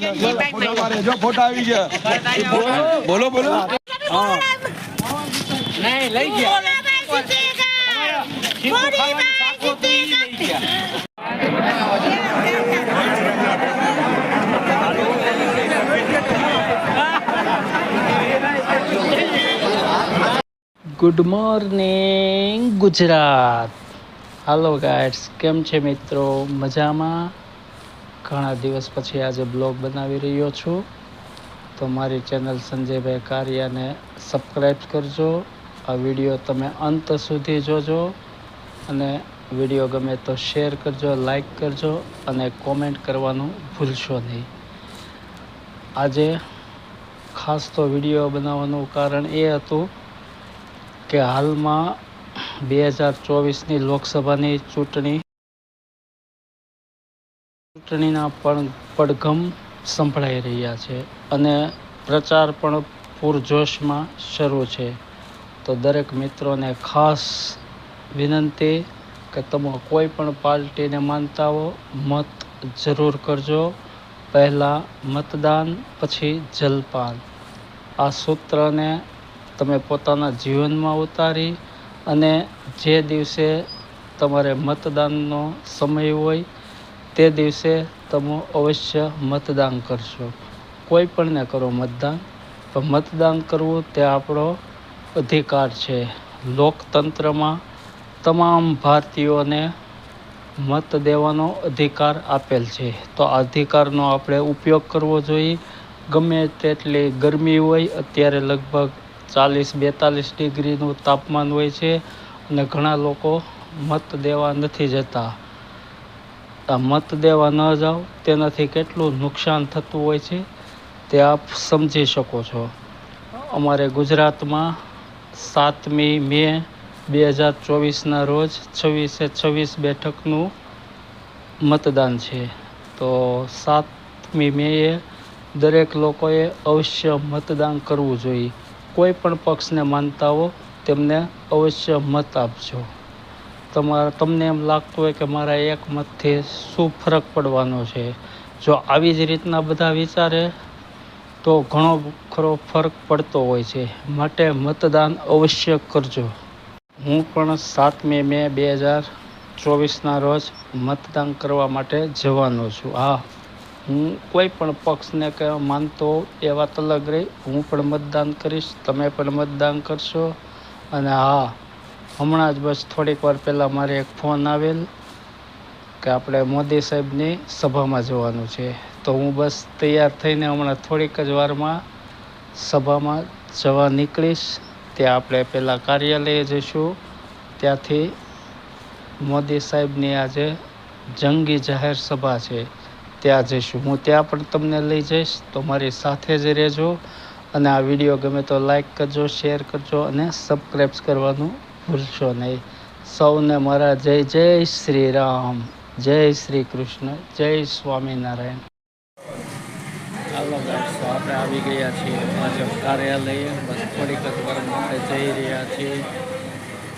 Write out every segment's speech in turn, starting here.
ફોટા મારે જો ફોટા આવી ગયા બોલો બોલો નહીં લઈ ગયા ગુડ મોર્નિંગ ગુજરાત હાલો ગાઈડ્સ કેમ છે મિત્રો મજામાં ઘણા દિવસ પછી આજે બ્લોગ બનાવી રહ્યો છું. તો મારી ચેનલ સંજયભાઈ કારિયાને સબસ્ક્રાઈબ કરજો. આ વીડિયો તમે અંત સુધી જોજો અને વીડિયો ગમે તો શેર કરજો લાઈક કરજો અને કોમેન્ટ કરવાનું ભૂલશો નહીં. આજે ખાસ તો વીડિયો બનાવવાનું કારણ એ હતું કે હાલમાં બે હજાર ચોવીસની લોકસભાની ચૂંટણી ચૂંટણીના પણ પડઘમ સંભળાઈ રહ્યા છે અને પ્રચાર પણ પૂરજોશમાં શરૂ છે. તો દરેક મિત્રોને ખાસ વિનંતી કે તમે કોઈ પણ પાર્ટીને માનતા હો, મત જરૂર કરજો. પહેલાં મતદાન, પછી જલપાન. આ સૂત્રને તમે પોતાના જીવનમાં ઉતારી અને જે દિવસે તમારે મતદાનનો સમય હોય તે દિવસે તમે અવશ્ય મતદાન કરશો. કોઈ પણને કરો મતદાન. પણ મતદાન કરવું તે આપણો અધિકાર છે. લોકતંત્રમાં તમામ ભારતીયોને મત દેવાનો અધિકાર આપેલ છે. તો આ અધિકારનો આપણે ઉપયોગ કરવો જોઈએ. ગમે તેટલી ગરમી હોય, અત્યારે લગભગ ચાલીસ બેતાલીસ ડિગ્રીનું તાપમાન હોય છે અને ઘણા લોકો મત દેવા નથી જતા. મત દેવા ન જાઓ, તેનાથી કેટલું નુકસાન થતું હોય છે તે આપ સમજી શકો છો. અમારે ગુજરાતમાં સાતમી મે બે હજાર ચોવીસના રોજ છવ્વીસે છવ્વીસ બેઠકનું મતદાન છે. તો સાતમી મેએ દરેક લોકોએ અવશ્ય મતદાન કરવું જોઈએ. કોઈ પણ પક્ષને માનતા હો, તેમને અવશ્ય મત આપજો. તમારા તમને એમ લાગતું હોય કે મારા એક મતથી શું ફરક પડવાનો છે? જો આવી જ રીતના બધા વિચારે, તો ઘણો ખરો ફરક પડતો હોય છે. માટે મતદાન અવશ્ય કરજો. હું પણ સાતમી મે બે હજાર ચોવીસના રોજ મતદાન કરવા માટે જવાનો છું. હા, હું કોઈ પણ પક્ષને કે માનતો એવા અલગ રહી. હું પણ મતદાન કરીશ, તમે પણ મતદાન કરશો. અને હા હમણાં જ બસ થોડીક વાર પહેલાં મારે એક ફોન આવેલ કે આપણે મોદી સાહેબની સભામાં જવાનું છે. તો હું બસ તૈયાર થઈને હમણાં થોડીક જ વારમાં સભામાં જવા નીકળીશ. ત્યાં આપણે પહેલાં કાર્યાલયે જઈશું. ત્યાંથી મોદી સાહેબની આજે જંગી જાહેર સભા છે. ત્યાં જઈશું. હું ત્યાં પણ તમને લઈ જઈશ. તો મારી સાથે જ રહેજો. અને આ વીડિયો ગમે તો લાઈક કરજો શેર કરજો અને સબસ્ક્રાઈબ કરવાનું ભૂલશો નહીં. સૌને મારા જય જય શ્રી રામ, જય શ્રી કૃષ્ણ, જય સ્વામિનારાયણ. આપણે આવી ગયા છીએ ભાજપ કાર્યાલયે. બસ થોડીક જ માટે જઈ રહ્યા છીએ.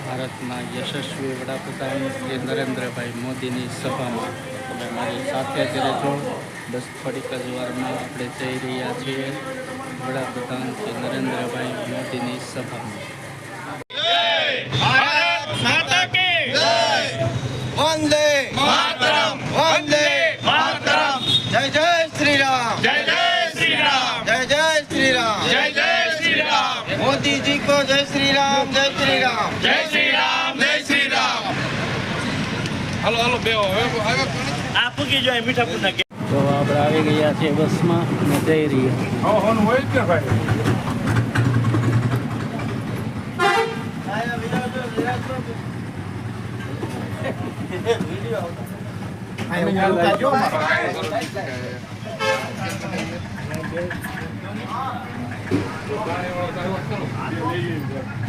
ભારતના યશસ્વી વડાપ્રધાન શ્રી નરેન્દ્રભાઈ મોદીની સભામાં. તમે મારી સાથે જ રહેજો. બસ થોડીક જ વારમાં આપણે જઈ રહ્યા છીએ વડાપ્રધાન શ્રી નરેન્દ્રભાઈ મોદીની સભામાં. તો આપણે આવી ગયા છે બસમાં ને જઈ રહ્યા હોન હોય કે ભાઈ?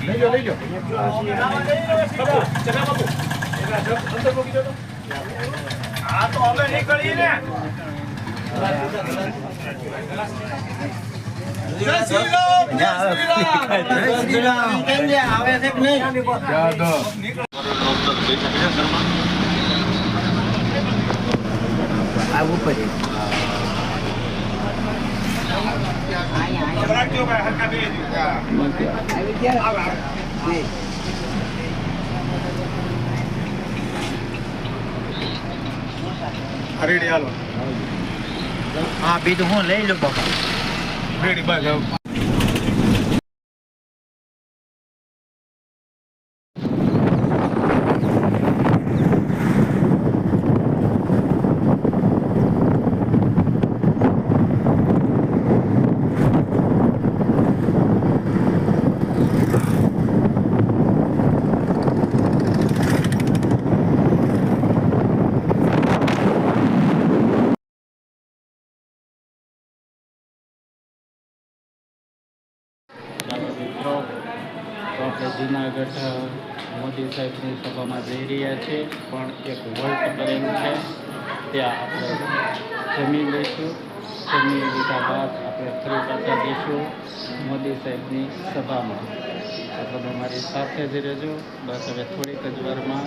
લઈ લો લઈ લો હા તો હવે નીકળીએ ને. આવે યાદ આવું પડે રાખજો ભાઈ રેડી હાલો. હા બીજું હું લઈ લઉં બાપા. રેડી બસ ચાલો મિત્રો તો આપણે જુનાગઢ અ, મોદી સાહેબની સભામાં જઈ રહ્યા છીએ પણ એક વોલ્ટ કરેલું છે. ત્યાં આપણે જમી લઈશું. જમી લીધા બાદ આપણે ફરી પાછા જઈશું મોદી સાહેબની સભામાં. તો તમે મારી સાથે જ રહેજો. બસ હવે થોડીક જ વારમાં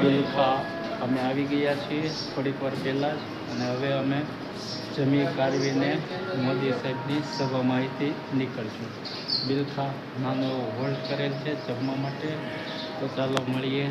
બિલખા અમે આવી ગયા છીએ થોડીક વાર પહેલાં જ. અને હવે અમે જમી કાઢવીને મોદી સાહેબની સભા માહિતી નીકળશું. બિલખા નાનો એવો હોલ્ડ કરેલ છે જમવા માટે. તો ચાલો મળીએ.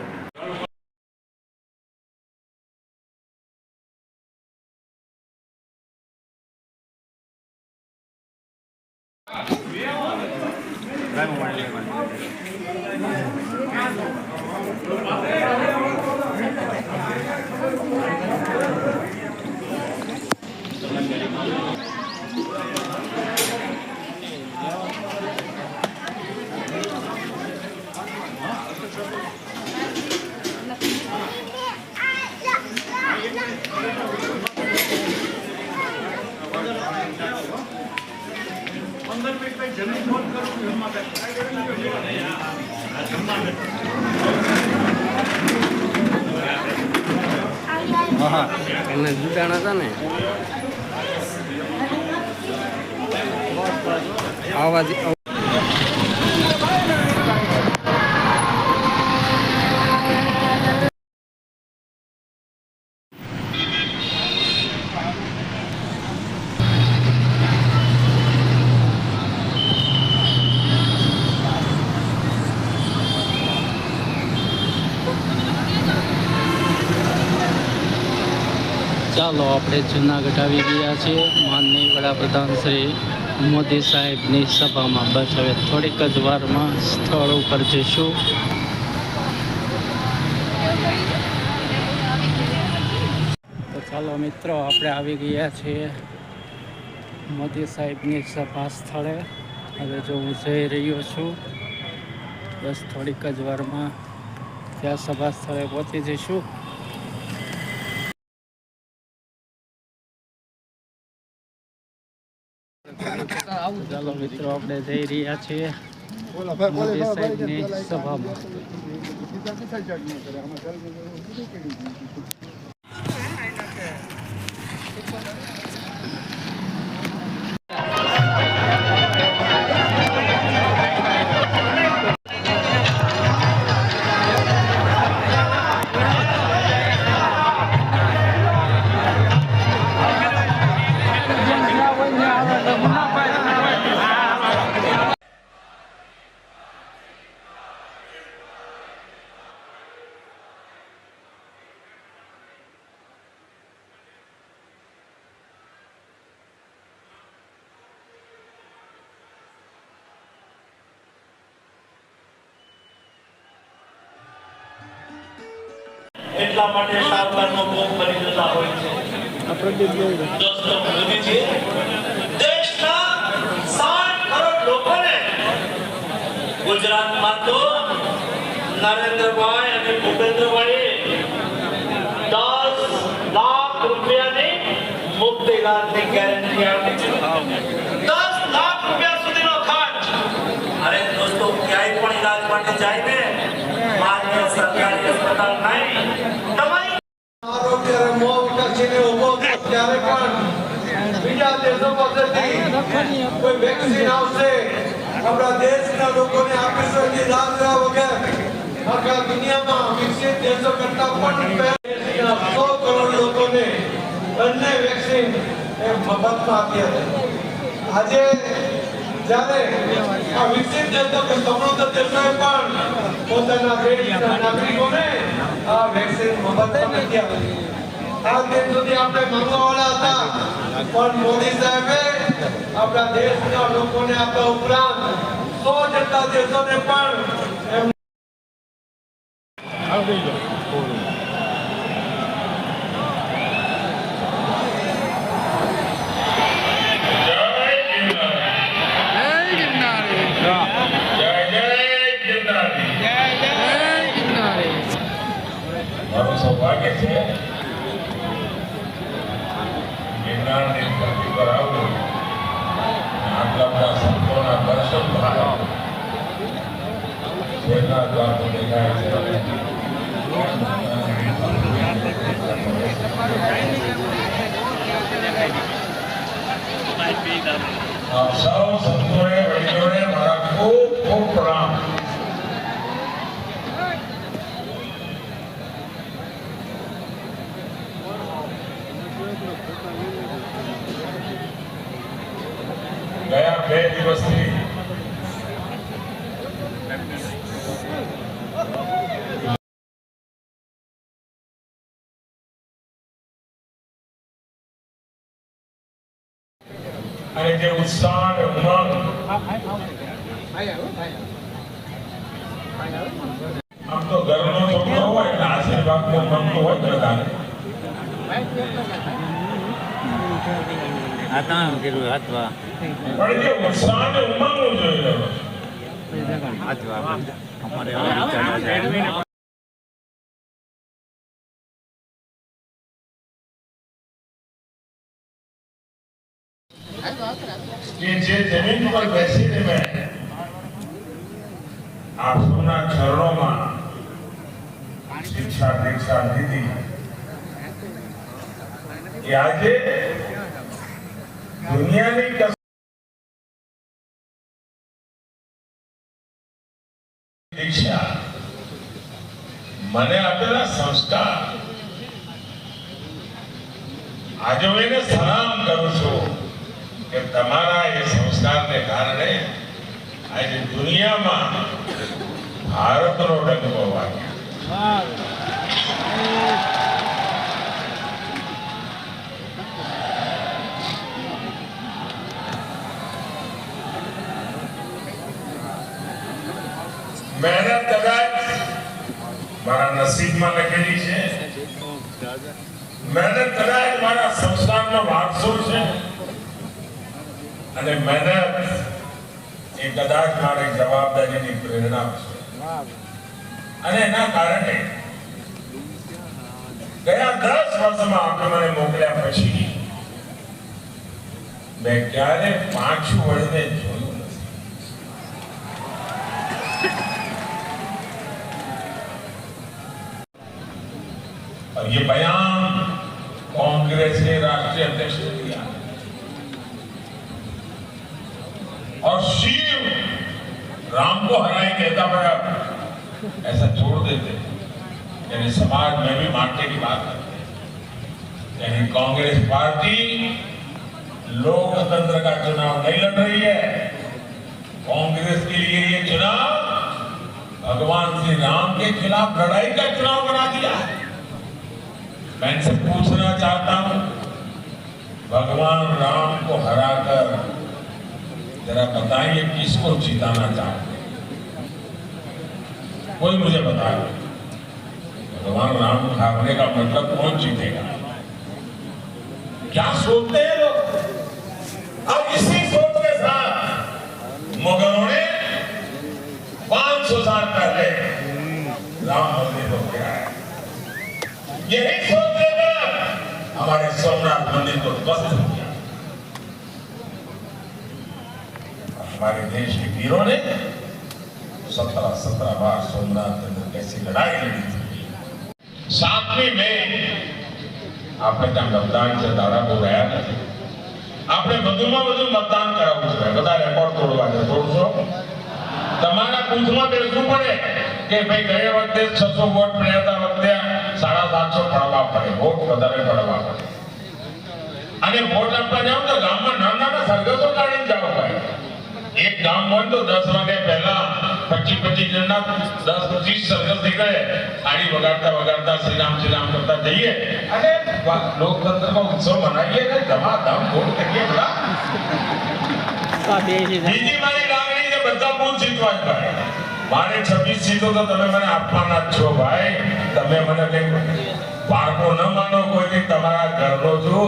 ને આવાજ આપણે જૂનાગઢ આવી ગયા છીએ માનનીય વડાપ્રધાન શ્રી મોદી સાહેબની સભામાં બસ. હવે થોડીક જ વારમાં સ્થળ ઉપર જઈશું. તો ચાલો મિત્રો, આપણે આવી ગયા છીએ મોદી સાહેબની સભા સ્થળે. હવે જો હું જઈ રહ્યો છું, બસ થોડીક જ વારમાં ત્યાં સભા સ્થળે પહોંચી જઈશું. ચાલો મિત્રો આપણે જઈ રહ્યા છીએ મોદી સાહેબની સભામાં. એટલા માટે સાવકારનો ભોગ બની જતા હોય છે. દોસ્તો મોદીજી દેશના 60 કરોડ લોકોને ગુજરાતમાં તો નરેન્દ્રભાઈ અને ભૂપેન્દ્રભાઈ દસ લાખ રૂપિયાની મુફ્ત ઇલાજની ગેરંટી આપી છે. દસ લાખ રૂપિયા સુધીનો ખર્ચ. અરે દોસ્તો ક્યાંય પણ ઇલાજ માટે જાય ને આપણા દેશના લોકોને આપીશું દેશો કરતા સો કરોડ લોકોને બંને વેક્સિન એ મફતમાં આપી હતી આજે જ્યારે આ વિકસિત દેશો કે સમૃદ્ધ દેશોએ પણ પોતાના દેશના નાગરિકોને આ વેક્સિન મફતમાં નથી આપી આ દિન સુધી આપણે માંગવાવાળા હતા, પણ મોદી સાહેબે આપણા દેશના લોકોને આપ્યા ઉપરાંત સો જેટલા દેશોને પણ એમ જય ગિરનારી જય જય ગિરનારી મારું સૌભાગ્ય છે ગિરનારની ધરતી પર આવું અને આટલા બધા સંતોના દર્શન થાય શેરના દ્વાર પર દેખાય છે આપ સૌ સંતોએ વડીલોને મારા અને જે ઉત્સાહ અને ઉમંગ આમ તો ઘરનો છોકરો હોય એટલે આશીર્વાદ નો મન તો હોય પણ જે ઉત્સાહ અને ઉમંગ જોઈ રહ્યો કે જે જમીન પર બેસીને મેં આપના ચરણોમાં શિક્ષા દીક્ષા લીધી. કે આજે દુનિયાની દીક્ષા મને આપેલા સંસ્કાર આજે એને કે તમારા એ સંસ્કારને કારણે આજે દુનિયામાં ભારતનો ડગમો વાગ્યો. મહેનત કદાચ મારા નસીબમાં લખેલી છે. મહેનત કદાચ મારા સંસ્કારનો વારસો છે. અને મહેનત એ કદાચ મારી જવાબદારીની પ્રેરણા છે અને એના કારણે ગયા દસ વર્ષમાં આપણે મને મોકલ્યા પછી મેં ક્યારે પાછું વળીને જોયું નથી और ये बयान कांग्रेस के राष्ट्रीय अध्यक्ष ने दिया शिव राम को हराए कहता मैं ऐसा छोड़ देते। यानी समाज में भी बांटने की बात करते यानी कांग्रेस पार्टी लोकतंत्र का चुनाव नहीं लड़ रही है। कांग्रेस के लिए ये चुनाव भगवान श्री राम के खिलाफ लड़ाई का चुनाव बना दिया है। मैं इनसे पूछना चाहता हूँ, भगवान राम को हराकर जरा बताइए किसको जिताना चाहते हैं। कोई मुझे बताए? भगवान राम हारने का मतलब कौन जीतेगा? क्या सोचते हैं लोग? अब इसी सोच के साथ मुगलों ने 500 साल पहले राम मंदिर को गिराया यही सोच हमारे सोमनाथ मंदिर को ध्वस्त किया। हमारे देश के वीरों ने सत्रह सत्रह बार सोमनाथ मंदिर कैसी लड़ाई लड़ी थी સાતમી મે આપણે ત્યાં મતદાન છે દાડાપુર રહ્યા નથી આપણે વધુમાં વધુ મતદાન કરાવવું છે બધા રેકોર્ડ તોડવા છે તોડશો તમારા બૂથમાં બેસવું પડે કે ભાઈ ગયા વખતે છસો વોટ મળ્યા હતા વખતે સાડા સાતસો પડવા પડે વોટ વધારે પડવા પડે અને વોટ આપવા જાવ તો ગામમાં નાના નાના સરઘસો કાઢીને જાઓ ભાઈ એક ગામ હોય તો દસ વાગે પહેલા પચીસ પચીસ જણના, દસ પચીસ સરઘસ નીકળે થાળી વગાડતા વગાડતા શ્રી રામ શ્રી રામ કરતા જઈએ. અને લોકતંત્રમાં ઉત્સવ મનાવીએ ને ધમાધમ વોટ કરીએ બધા. બીજી મારી લાગણી છે, બધા કોણ જીતવા ભાઈ. મારે 26 સીટો તો તમે મને આપવાના જ છો ભાઈ. તમે મને કઈ પારકો ન માનો કોઈ તમારા ઘરનો છો.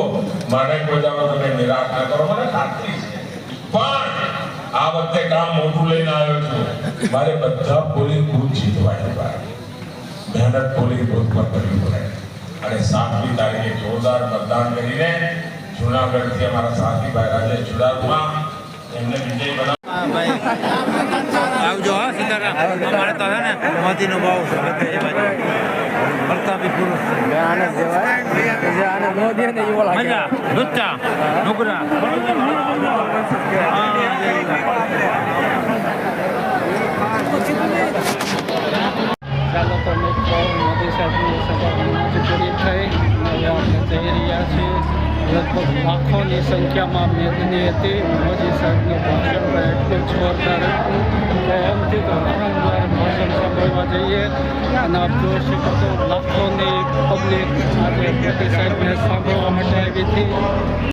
મારે કોઈ દાડો તમે નિરાશ ના કરો મને ખાતરી છે આ કામ મોટું લઈને આવ્યો છું. મારે બધા પોલિંગ બુથ જીતવાની ભાઈ મહેનત પોલિંગ બુથ પર કરવી પડે. અને સાતમી તારીખે જોરદાર મતદાન કરીને જુનાગઢથી અમારા સાથી ભાઈ રાજેશ ચુડાસમા એમને વિજય બનાવ આવજો હા સીતારામ. અમારે તો છે ને મોદીનો ભાવ પ્રતાપી પુરુષ મજા. લુચ્ચા. નુકરા. ચાલો તો મિત્રો, મોદી થઈ. હવે આપણે છીએ. લગભગ લાખોની સંખ્યામાં મેદની હતી. મોદી સાહેબનું ભાષણ પણ એટલું જોરદાર હતું કે વારંવાર ભાષણ સાંભળવા જઈએ. અને આપ જોઈ શકો તો લાખોની પબ્લિક આજે મોદી સાહેબને સાંભળવા માટે આવી હતી.